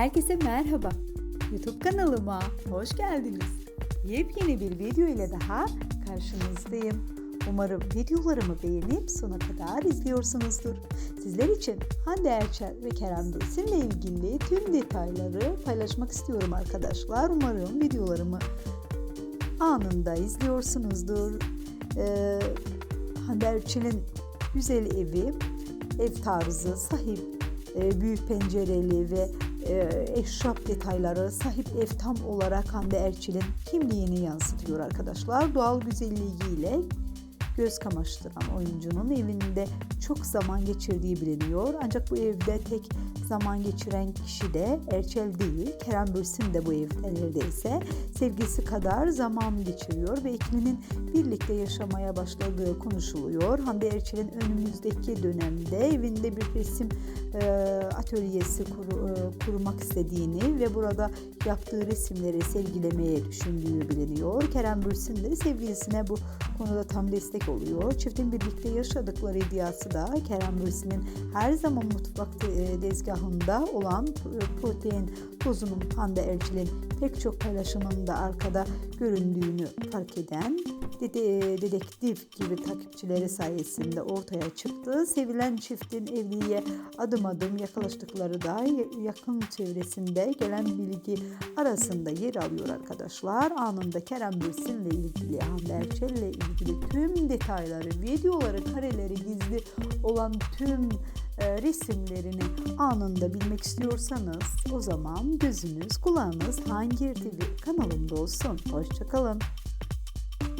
Herkese merhaba. YouTube kanalıma hoş geldiniz. Yepyeni bir video ile daha karşınızdayım. Umarım videolarımı beğenip sona kadar izliyorsunuzdur. Sizler için Hande Erçel ve Kerem Bürsin ile ilgili tüm detayları paylaşmak istiyorum arkadaşlar. Umarım videolarımı anında izliyorsunuzdur. Ee, Hande Erçel'in güzel evi, ev tarzı, sahip, e, büyük pencereli ve e, eşraf detayları sahip ev tam olarak Hande Erçel'in kimliğini yansıtıyor arkadaşlar. Doğal güzelliğiyle göz kamaştıran oyuncunun evinde çok zaman geçirdiği biliniyor. Ancak bu evde tek zaman geçiren kişi de Erçel değil, Kerem Bürsin de bu evde neredeyse sevgisi kadar zaman geçiriyor ve ikilinin birlikte yaşamaya başladığı konuşuluyor. Hande Erçel'in önümüzdeki dönemde evinde bir resim e, atölyesi kur, e, kurmak istediğini ve burada yaptığı resimleri sergilemeye düşündüğü biliniyor. Kerem Bürsin de sevgilisine bu konuda tam destek oluyor. Çiftin birlikte yaşadıkları iddiası da Kerem Bürsin'in her zaman mutfak e, tezgahında olan protein tozunun Hande Erçel'in pek çok paylaşımında arkada göründüğünü fark eden dede, dedektif gibi takipçileri sayesinde ortaya çıktı. Sevilen çiftin evliliğe adım adım yaklaştıkları da yakın çevresinde gelen bilgi arasında yer alıyor arkadaşlar. Anında Kerem Bürsin'le ilgili, Hande ilgili tüm detayları, videoları, kareleri gizli olan tüm resimlerini anında bilmek istiyorsanız o zaman gözünüz kulağınız Hangir TV kanalımda olsun. Hoşçakalın.